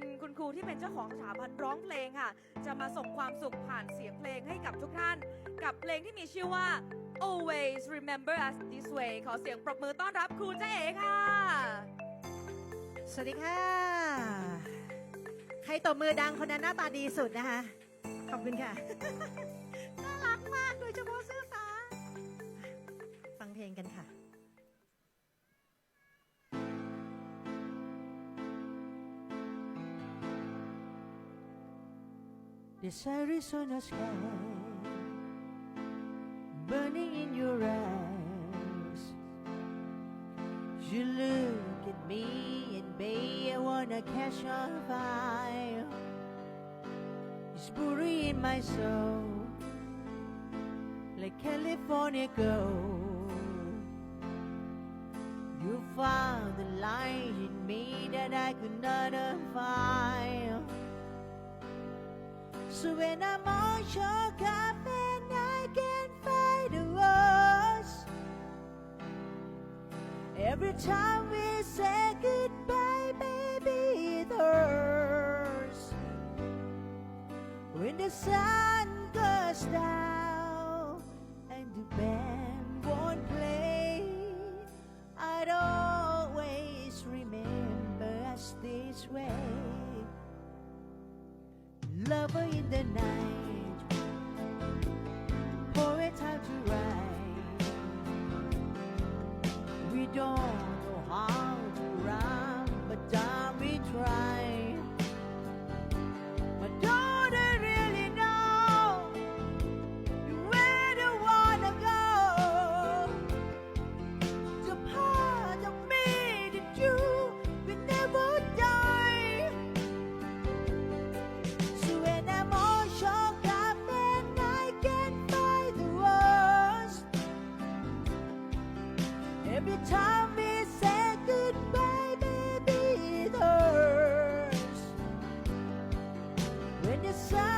เป็นคุณครูที่เป็นเจ้าของสถาบันร้องเพลงค่ะ จะมาส่งความสุขผ่านเสียงเพลงให้กับทุกท่าน กับเพลงที่มีชื่อว่า always remember us this way ขอเสียงปรบมือต้อนรับครูเจ๊เอ๋ค่ะ สวัสดีค่ะ ใครตบมือดังคนนั้นหน้าตาดีสุดนะคะ ขอบคุณค่ะ น่ารักมากโดยเฉพาะเสื้อฟ้า ฟังเพลงกันค่ะ This Arizona sky burning in your eyes. You look at me and babe, I wanna catch on fire. It's buried in my soul like California gold. You found the light in me that I could not find. So when I'm all shook up and I can't find the words Every time we say goodbye, baby, it hurts. When the sun goes down and the band won't play I'd always remember us this way lover in the night, poet time to write. We don't know how to run, but damn Every time we say goodbye, baby, it hurts. When sun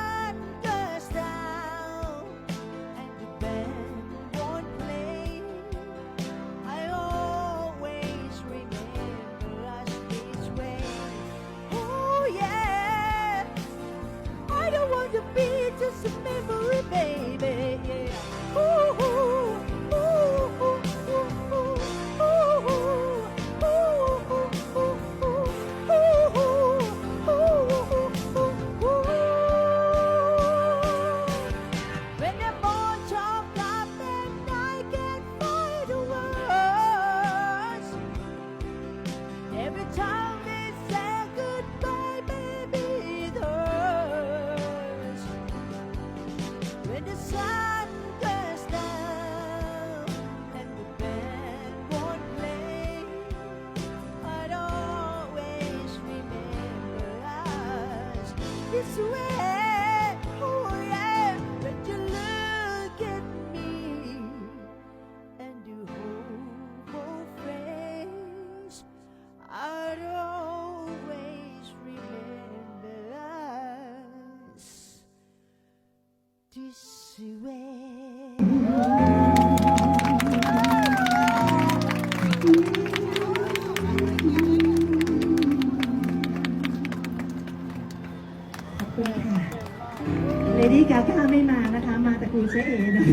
this way. Oh yeah, you look at me and you. I'd always remember us this way. เลดี้กาก้าไม่มานะคะ มาแต่คุณเชเอนะ